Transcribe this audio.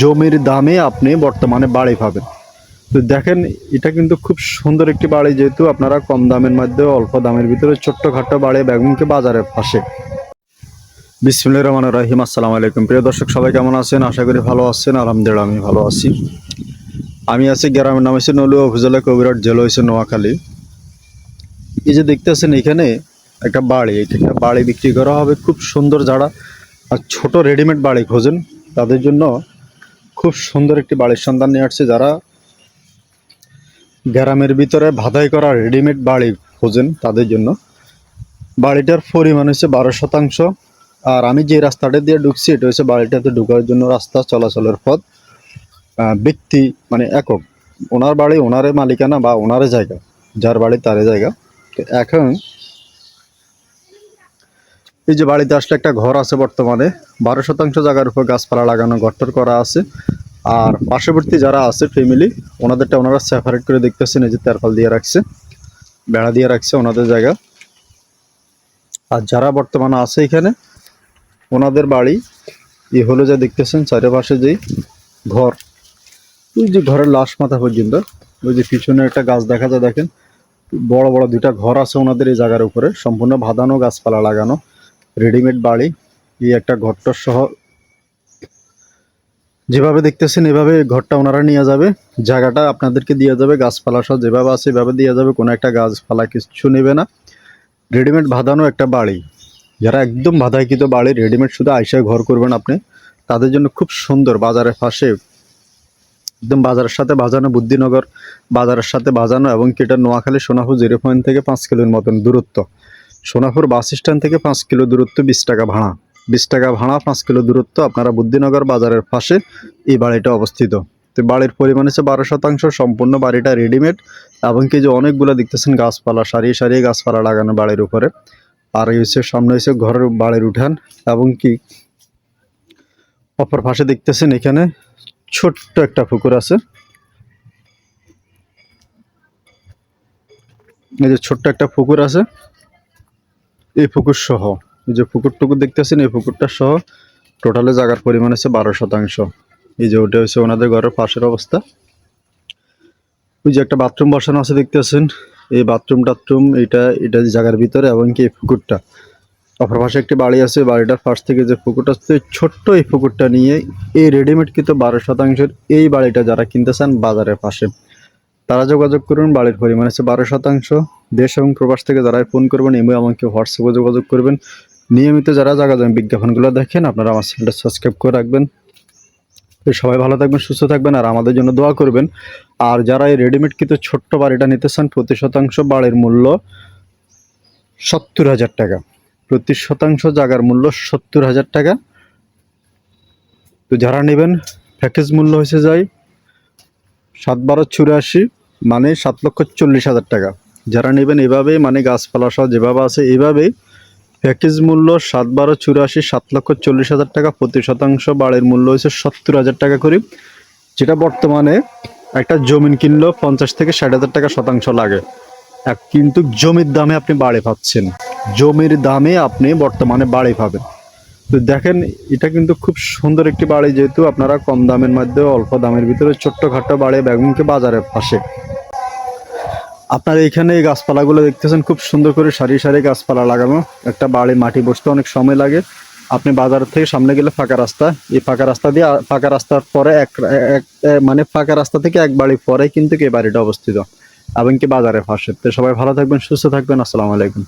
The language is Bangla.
জমির দামে আপনি বর্তমানে বাড়ি পাবেন। তো দেখেন, এটা কিন্তু খুব সুন্দর একটি বাড়ি, যেহেতু আপনারা কম দামের মধ্যে অল্প দামের ভিতরে ছোট্টখাটো বাড়ি বেগুনকে বাজারের পাশে। বিসমুল্লাহ রহমান রাহিম, আসসালামু আলাইকুম। প্রিয় দর্শক, সবাই কেমন আছেন? আশা করি ভালো আছেন। আলহামদুলিল্লাহ, আমি ভালো আছি। আমি আছি গ্রামের নাম হচ্ছে নলুয়া উপজেলা কবিরাট জেলা হয়েছে নোয়াখালী। এই যে দেখতেছেন এখানে একটা বাড়ি একটা বাড়ি বিক্রি করা হবে, খুব সুন্দর যারা আর ছোট রেডিমেড বাড়ি খোঁজেন, তাদের জন্য খুব সুন্দর একটি বাড়ির সন্ধান নিয়ে আসছে যারা গ্রামের ভিতরে ভাদাই করা রেডিমেড বাড়ি খোঁজেন তাদের জন্য। বাড়িটার পরিমাণ হচ্ছে বারো শতাংশ। আর আমি যে রাস্তাটা দিয়ে ঢুকছি, এটা হচ্ছে বাড়িটাতে ঢুকার জন্য রাস্তা চলাচলের পথ ব্যক্তি মানে একক। ওনার বাড়ি ওনারে মালিকানা বা ওনারে জায়গা, যার বাড়ি তারে জায়গা। তো এখন এই যে বাড়িতে আসলে একটা ঘর আছে বর্তমানে, বারো শতাংশ জায়গার উপর গাছপালা লাগানো ঘরটর করা আছে। আর পার্শ্ববর্তী যারা আছে ফ্যামিলি ওনাদেরটা ওনারা সেপারেট করে দেখতেছেন, এই যে তেরপাল দিয়ে রাখছে, বেড়া দিয়ে রাখছে ওনাদের জায়গা। আর যারা বর্তমানে আছে এখানে, ওনাদের বাড়ি, এই হলো যা দেখতেছেন চারিপাশে যেই ঘর। ওই যে ঘরের লাশ মাথা পর্যন্ত, ওই যে পিছনে একটা গাছ দেখা যায়, দেখেন। বড় বড় দুইটা ঘর আছে ওনাদের এই জায়গার উপরে, সম্পূর্ণ ভাদানো গাছপালা লাগানো। রেডিমেড বাড়ি, এই একটা ঘরটার সহ। যেভাবে দেখতেছেন, এভাবে ঘরটা ওনারা নিয়ে যাবে। জায়গাটা আপনাদেরকে দিয়ে যাবে, গাছপালা সহ যেভাবে আছে এভাবে দিয়ে যাবে, কোনো একটা গাছপালা কিছু নেবে না। রেডিমেড বাঁধানো একটা বাড়ি। যারা একদম বাধাইকৃত বাড়ি, রেডিমেড শুধু আইসায় ঘর করবেন আপনি, তাদের জন্য খুব সুন্দর বাজারের পাশে। একদম বাজারের সাথে বাজানো বুদ্ধিনগর, বাজারের সাথে বাজানো এবং কি এটা নোয়াখালী সোনাপুর জিরো পয়েন্ট থেকে পাঁচ কিলোর মতন দূরত্ব। সোনাপুর বাস স্ট্যান্ড থেকে পাঁচ কিলো দূরত্ব বিশ টাকা ভাড়া। বিশ টাকা ভাড়া, পাঁচ কিলো দূরত্ব আপনারা বুদ্ধিনগর বাজারের পাশে এই বাড়িটা অবস্থিত। তো বাড়ির পরিমাণ হচ্ছে বারো শতাংশ, সম্পূর্ণ বাড়িটা রেডিমেড এবং কি যে অনেকগুলো দেখতেছেন গাছপালা, সারিয়ে সারিয়ে গাছপালা লাগানো বাড়ির উপরে। আর হচ্ছে সামনে হচ্ছে ঘরের বাড়ির উঠান এবং কি অপর পাশে দেখতেছেন এখানে ছোট্ট একটা পুকুর আছে। এই যে ছোট্ট একটা পুকুর আছে। এই পুকুর সহ, এই যে পুকুর টুকুর দেখতেছেন, এই পুকুরটা সহ টোটালে জায়গার পরিমাণ হচ্ছে বারো শতাংশ। এই যে ওটা হচ্ছে ওনাদের ঘরের পাশের অবস্থা। ওই যে একটা বাথরুম বসানো আছে দেখতেছেন। এই বাথরুম টাথরুম এটা এটা জায়গার ভিতরে এবং কি এই পুকুরটা। অপর পাশে একটি বাড়ি আছে বাড়িটার পাশ থেকে যে পুকুরটা আছে ছোট্ট এই পুকুরটা নিয়ে এই রেডিমেড কিন্তু বারো শতাংশের এই বাড়িটা যারা কিনতে চান বাজারের পাশে। তারা যোগাযোগ করুন, বাড়ির পরিমাণ হচ্ছে বারো শতাংশ। দেশ এবং প্রবাস থেকে যারা ফোন করবেন এমনি আমাকে হোয়াটসঅ্যাপে যোগাযোগ করবেন। নিয়মিত যারা জায়গা জমি বিজ্ঞাপনগুলো দেখেন, আপনারা আমার চ্যানেলটা সাবস্ক্রাইব করে রাখবেন। তো সবাই ভালো থাকবেন, সুস্থ থাকবেন আর আমাদের জন্য দোয়া করবেন। আর যারা এই রেডিমেড কিন্তু ছোট্ট বাড়িটা নিতে চান, প্রতি শতাংশ বাড়ির মূল্য সত্তর হাজার টাকা। প্রতি শতাংশ জায়গার মূল্য সত্তর হাজার টাকা। তো যারা নেবেন প্যাকেজ মূল্য হয়েছে যায় সাত বারো চুরাশি। মানে সাত লক্ষ চল্লিশ হাজার টাকা। যারা নেবেন এভাবেই মানে গাছপালা সহ যেভাবে আছে এইভাবেই প্যাকেজ মূল্য সাত বারো চুরাশি, সাত লক্ষ চল্লিশ হাজার টাকা, প্রতি শতাংশ বাড়ির মূল্য হয়েছে সত্তর হাজার টাকা করে। যেটা বর্তমানে একটা জমিন কিনলো পঞ্চাশ থেকে ষাট হাজার টাকা শতাংশ লাগে। কিন্তু জমির দামে আপনি বাড়ি পাচ্ছেন। জমির দামে আপনি বর্তমানে বাড়ি পাবেন। তো দেখেন, এটা কিন্তু খুব সুন্দর একটি বাড়ি, যেহেতু আপনারা কম দামের মধ্যে অল্প দামের ভিতরে ছোট্টখাটো বাড়ি বেগুনকে বাজারের পাশে। আপনার এখানে এই গাছপালাগুলো দেখতেছেন, খুব সুন্দর করে সারি সারি গাছপালা লাগানো। একটা বাড়ি, মাটি বসতে অনেক সময় লাগে। আপনি বাজার থেকে সামনে গেলে ফাঁকা রাস্তা। এই ফাঁকা রাস্তা দিয়ে, ফাঁকা রাস্তার পরে এক মানে ফাঁকা রাস্তা থেকে এক বাড়ি পরে কিন্তু এই বাড়িটা অবস্থিত। এবং কি বাজারের পাশে। তো সবাই ভালো থাকবেন, সুস্থ থাকবেন। আসসালামু আলাইকুম।